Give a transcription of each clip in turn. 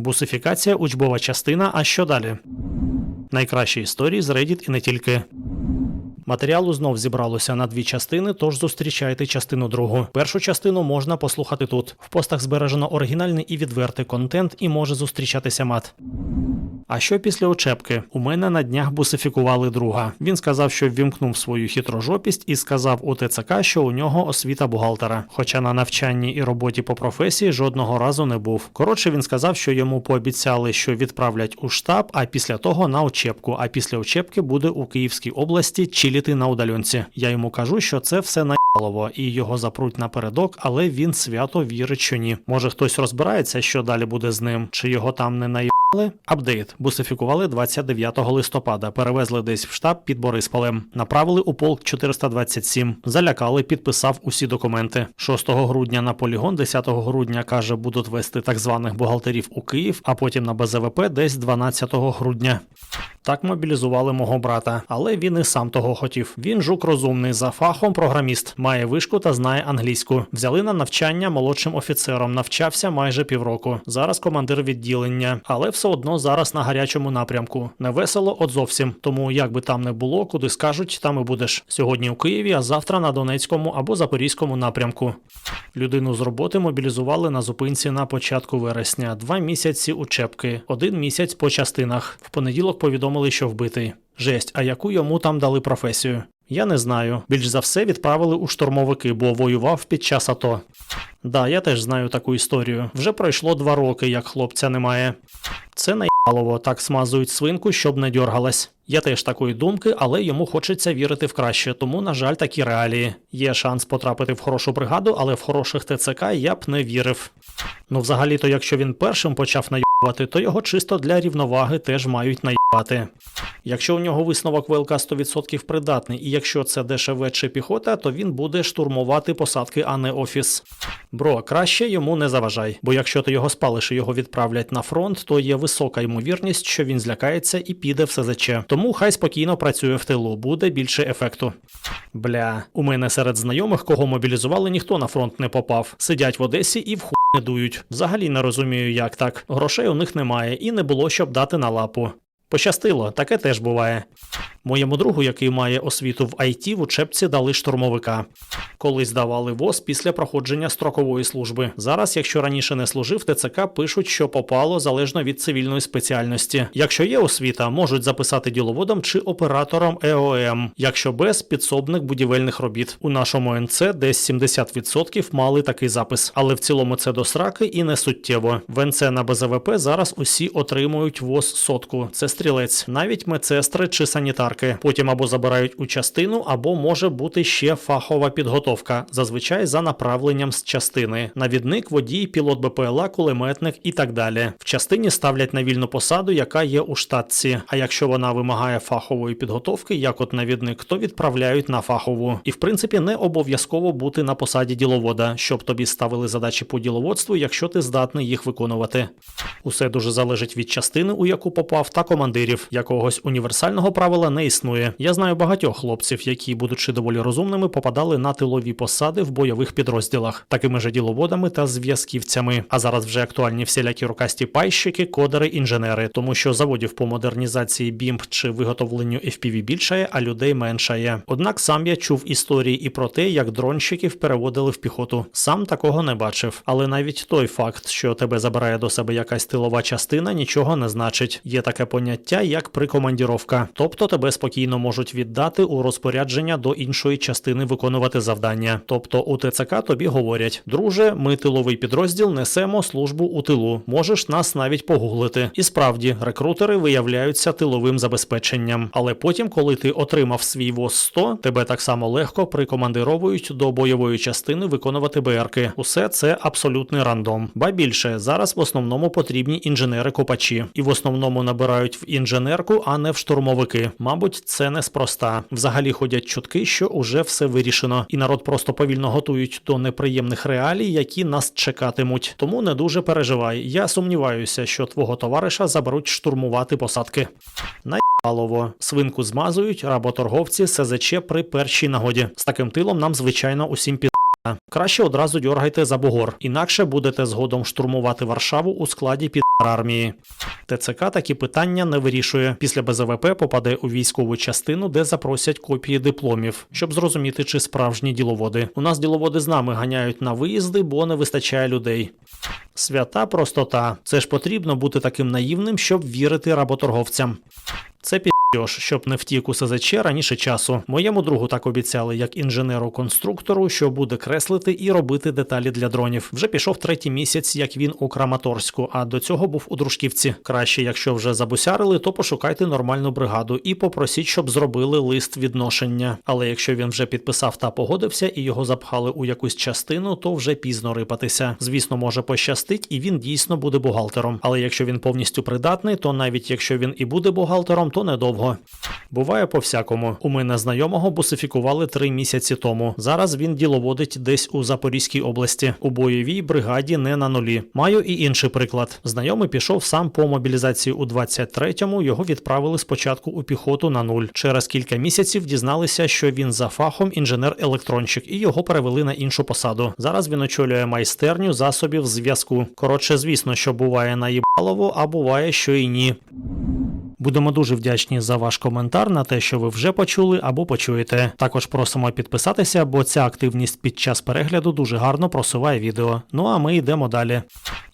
Бусифікація, учбова частина. А що далі? Найкращі історії з Reddit і не тільки. Матеріалу знов зібралося на дві частини, тож зустрічайте частину другу. Першу частину можна послухати тут. В постах збережено оригінальний і відвертий контент і може зустрічатися мат. А що після очепки? У мене на днях бусифікували друга. Він сказав, що ввімкнув свою хитрожопість і сказав у ТЦК, що у нього освіта бухгалтера. Хоча на навчанні і роботі по професії жодного разу не був. Коротше, він сказав, що йому пообіцяли, що відправлять у штаб, а після того на очепку. А після очепки буде у Київській області чиліти на удаленці. Я йому кажу, що це все наїбалово, і його запруть напередок, але він свято вірить, що ні. Може хтось розбирається, що далі буде з ним, чи його там не наїбали? Апдейт. Бусифікували 29 листопада. Перевезли десь в штаб під Борисполем. Направили у полк 427. Залякали, підписав усі документи. 6 грудня на полігон, 10 грудня каже, будуть вести так званих бухгалтерів у Київ, а потім на БЗВП десь 12 грудня. Так мобілізували мого брата, але він і сам того хотів. Він жук розумний за фахом програміст, має вишку та знає англійську. Взяли на навчання молодшим офіцером, навчався майже півроку. Зараз командир відділення, але все одно зараз на гарячому напрямку. Не весело, от зовсім. Тому як би там не було, куди скажуть, там і будеш. Сьогодні у Києві, а завтра на Донецькому або Запорізькому напрямку. Людину з роботи мобілізували на зупинці на початку вересня. Два місяці учебки, один місяць по частинах. В понеділок повідомили, що вбитий. Жесть, а яку йому там дали професію? Я не знаю. Більш за все відправили у штурмовики, бо воював під час АТО. Да, я теж знаю таку історію. Вже пройшло два роки, як хлопця немає. Це наїбалово, так смазують свинку, щоб не дьоргалась. Я теж такої думки, але йому хочеться вірити в краще, тому, на жаль, такі реалії. Є шанс потрапити в хорошу бригаду, але в хороших ТЦК я б не вірив. Ну, взагалі-то, якщо він першим почав наїбати, то його чисто для рівноваги теж мають наїбати. Якщо у нього висновок ВЛК 100% придатний, і якщо це ДШВ чи піхота, то він буде штурмувати посадки, а не офіс. Бро, краще йому не заважай, бо якщо ти його спалиш і його відправлять на фронт, то є висока ймовірність, що він злякається і піде в СЗЧ. Тому хай спокійно працює в тилу, буде більше ефекту. Бля, у мене серед знайомих, кого мобілізували, ніхто на фронт не попав. Сидять в Одесі і в не дують. Взагалі не розумію, як так. Грошей у них немає і не було щоб дати на лапу. Пощастило, таке теж буває. Моєму другу, який має освіту в IT, в учебці дали штурмовика. Колись давали ВОЗ після проходження строкової служби. Зараз, якщо раніше не служив, ТЦК пишуть, що попало залежно від цивільної спеціальності. Якщо є освіта, можуть записати діловодом чи оператором ЕОМ. Якщо без підсобник будівельних робіт. У нашому НЦ десь 70% мали такий запис, але в цілому це до сраки і не суттєво. В НЦ на БЗВП зараз усі отримують ВОЗ сотку. Це стрілець, навіть медсестри чи санітарки. Потім або забирають у частину, або може бути ще фахова підготовка, зазвичай за направленням з частини. Навідник, водій, пілот БПЛА, кулеметник і так далі. В частині ставлять на вільну посаду, яка є у штатці. А якщо вона вимагає фахової підготовки, як от навідник, то відправляють на фахову. І в принципі не обов'язково бути на посаді діловода, щоб тобі ставили задачі по діловодству, якщо ти здатний їх виконувати. Усе дуже залежить від частини, у яку попав, та командирів. Якогось універсального правила не існує. Я знаю багатьох хлопців, які, будучи доволі розумними, попадали на тилові посади в бойових підрозділах, такими же діловодами та зв'язківцями. А зараз вже актуальні всілякі рукасті пайщики, кодери, інженери, тому що заводів по модернізації бімб чи виготовленню FPV більшає, а людей меншає. Однак сам я чув історії і про те, як дронщиків переводили в піхоту. Сам такого не бачив. Але навіть той факт, що тебе забирає до себе якась тилова частина, нічого не значить. Є таке поняття, як прикомандіровка, тобто тебе спокійно можуть віддати у розпорядження до іншої частини виконувати завдання. Тобто у ТЦК тобі говорять: друже, ми тиловий підрозділ несемо службу у тилу. Можеш нас навіть погуглити. І справді, рекрутери виявляються тиловим забезпеченням. Але потім, коли ти отримав свій ВОЗ 100, тебе так само легко прикомандировують до бойової частини виконувати БРки. Усе це абсолютний рандом. Ба більше зараз в основному потрібні інженери-копачі, і в основному набирають в інженерку, а не в штурмовики. Мабуть, це неспроста. Взагалі ходять чутки, що уже все вирішено, і народ просто повільно готують до неприємних реалій, які нас чекатимуть. Тому не дуже переживай. Я сумніваюся, що твого товариша заберуть штурмувати посадки. Наїбалово. свинку змазують работорговці СЗЧ при першій нагоді. З таким тилом нам звичайно усім під. Краще одразу дьоргайте за бугор, інакше будете згодом штурмувати Варшаву у складі під армії. ТЦК такі питання не вирішує. Після БЗВП попаде у військову частину, де запросять копії дипломів, щоб зрозуміти, чи справжні діловоди. У нас діловоди з нами ганяють на виїзди, бо не вистачає людей. Свята простота. Це ж потрібно бути таким наївним, щоб вірити работорговцям. Це підйош, щоб не втік у СЗЧ раніше часу. Моєму другу так обіцяли, як інженеру-конструктору, що буде креслити і робити деталі для дронів. Вже пішов третій місяць, як він у Краматорську, а до цього був у Дружківці. Краще, якщо вже забусярили, то пошукайте нормальну бригаду і попросіть, щоб зробили лист відношення. Але якщо він вже підписав та погодився і його запхали у якусь частину, то вже пізно рипатися. Звісно, може пощастить, і він дійсно буде бухгалтером. Але якщо він повністю придатний, то навіть якщо він і буде бухгалтером, то недовго. Буває по всякому. У мене знайомого бусифікували три місяці тому. Зараз він діловодить десь у Запорізькій області. У бойовій бригаді не на нулі. Маю і інший приклад. Знайомий пішов сам по мобілізації у 23-му. Його відправили спочатку у піхоту на нуль. Через кілька місяців дізналися, що він за фахом інженер-електронщик, і його перевели на іншу посаду. Зараз він очолює майстерню засобів зв'язку. Коротше, звісно, що буває наїбалово, а буває, що і ні. Будемо дуже вдячні за ваш коментар на те, що ви вже почули або почуєте. Також просимо підписатися, бо ця активність під час перегляду дуже гарно просуває відео. Ну а ми йдемо далі.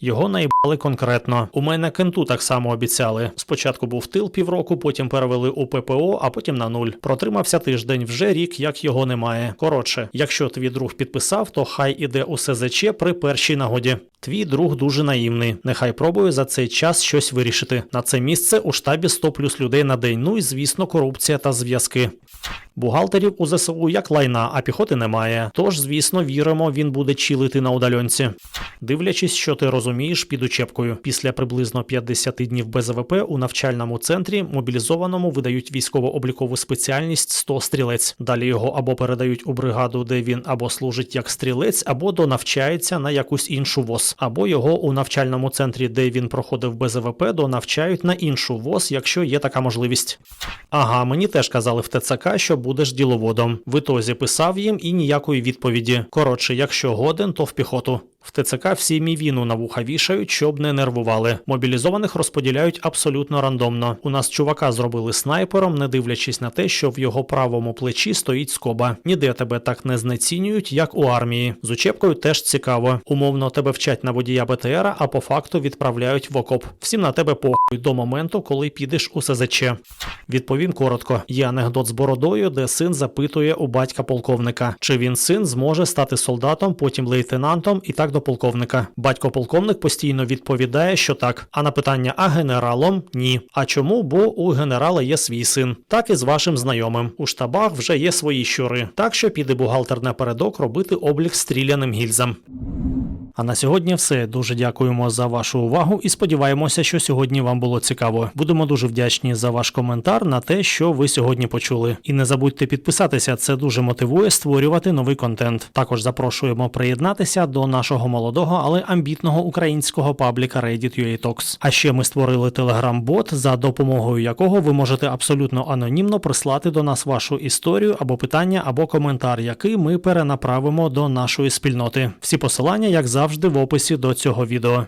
Його наїбали конкретно. У мене кенту так само обіцяли. Спочатку був тил півроку, потім перевели у ППО, а потім на нуль. Протримався тиждень, вже рік, як його немає. Коротше, якщо твій друг підписав, то хай іде у СЗЧ при першій нагоді. Твій друг дуже наївний. Нехай пробує за цей час щось вирішити. На це місце у штабі 100 плюс людей на день. Ну і звісно, корупція та зв'язки. Бухгалтерів у ЗСУ як лайна, а піхоти немає. Тож, звісно, віримо, він буде чилити на удальонці. Дивлячись, що ти розумієш під учебкою. Після приблизно 50 днів БЗВП у навчальному центрі мобілізованому видають військово-облікову спеціальність 100 стрілець. Далі його або передають у бригаду, де він або служить як стрілець, або донавчається на якусь іншу ВОЗ, або його у навчальному центрі, де він проходив БЗВП, донавчають на іншу ВОЗ, якщо є така можливість. Ага, мені теж казали в ТЦК, що будеш діловодом. В ітозі писав їм і ніякої відповіді. Коротше, якщо годен, то в піхоту. В ТЦК всі мівіну на вуха вішають, щоб не нервували. Мобілізованих розподіляють абсолютно рандомно. У нас чувака зробили снайпером, не дивлячись на те, що в його правому плечі стоїть скоба. Ніде тебе так не знецінюють, як у армії. З учебкою теж цікаво. Умовно тебе вчать на водія БТРа, а по факту відправляють в окоп. Всім на тебе похуй до моменту, коли підеш у СЗЧ. Відповім коротко: є анекдот з бородою, де син запитує у батька полковника, чи він син зможе стати солдатом, потім лейтенантом і так до полковника. Батько полковник постійно відповідає, що так. А на питання а генералом ні. А чому? Бо у генерала є свій син. Так і з вашим знайомим. У штабах вже є свої щури. Так що піде бухгалтер напередок робити облік стріляним гільзам. А на сьогодні все. Дуже дякуємо за вашу увагу і сподіваємося, що сьогодні вам було цікаво. Будемо дуже вдячні за ваш коментар на те, що ви сьогодні почули. І не забудьте підписатися, це дуже мотивує створювати новий контент. Також запрошуємо приєднатися до нашого молодого, але амбітного українського пабліка Reddit Talks. А ще ми створили телеграм-бот, за допомогою якого ви можете абсолютно анонімно прислати до нас вашу історію або питання, або коментар, який ми перенаправимо до нашої спільноти. Всі посилання, як завжди, в описі до цього відео.